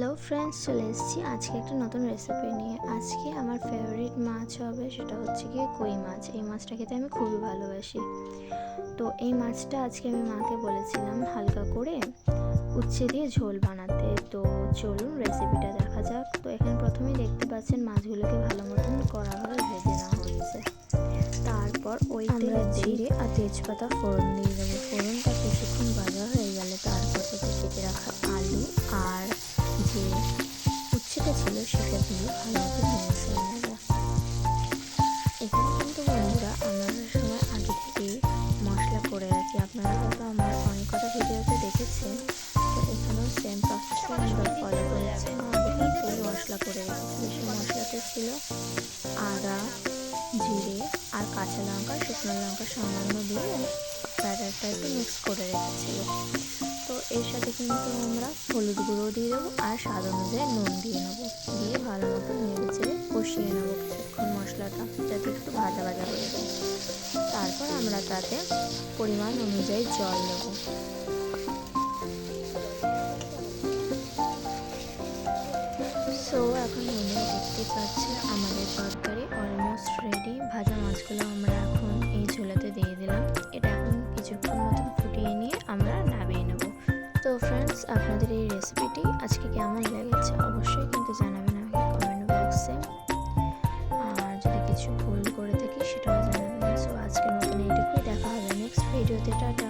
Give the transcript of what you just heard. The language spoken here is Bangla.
ফ্রেন্ডস চলে এসেছি আজকে একটা নতুন রেসিপি নিয়ে। আজকে আমার ফেভারিট মাছ হবে সেটা হচ্ছে গিয়ে কই মাছ। এই মাছটা খেতে আমি খুবই ভালোবাসি। তো এই মাছটা আজকে আমি মাকে বলেছিলাম হালকা করে উচ্ছে দিয়ে ঝোল বানাতে। তো চলুন রেসিপিটা দেখা যাক। তো এখানে প্রথমেই দেখতে পাচ্ছেন মাছগুলোকে ভালো মতন করা কড়াভাবে ভেজে নেওয়া হয়েছে তারপর ওই আমরা জিরে আর তেজপাতা ফোড়ন দিয়ে দেবো। উচ্ছেটা ছিল সেটা দিয়ে ভালো মতো ভেজে নেব এখানে কিন্তু বন্ধুরা আমরা সময় আগে থেকেই মশলা করে রাখি। আপনারা হয়তো আমার অনেক কটা ভিডিওতে দেখেছেন, তো এখানেও সেম প্রসেসটা আমরা ফলো করেছি। আগে থেকেই মশলা করে রেখেছি। সেই মশলাতে ছিল আদা, জিরে আর কাঁচা লঙ্কা, শুকনো লঙ্কা সামান্য দিয়ে ব্যাটারটা একটু মিক্স করে রেখেছিল এর সাথে কিন্তু আমরা হলুদ গুঁড়ো দিয়ে দেবো আর স্বাদ অনুযায়ী নুন দিয়ে নেব। দিয়ে ভালো মতো নেড়ে চেড়ে কষিয়ে নেব কিছুক্ষণ মশলাটা, যাতে একটু ভাজা ভাজা হয়ে যায়। তারপর আমরা তাতে পরিমাণ অনুযায়ী জল দেবো সো এখন বন্ধুরা দেখতে পাচ্ছেন আমাদের তরকারি অলমোস্ট রেডি ভাজা মাছগুলো আমরা ফ্রেন্ডস আপনাদের এই রেসিপিটি আজকে কেমন লেগেছে অবশ্যই কিন্তু জানাবেন আমাকে কমেন্ট বক্সে আর যদি কিছু ভুল করে থাকি সেটাও জানাবেন। সো আজকের মতন এইটুকুই, দেখা হবে নেক্সট ভিডিওতে টাটা।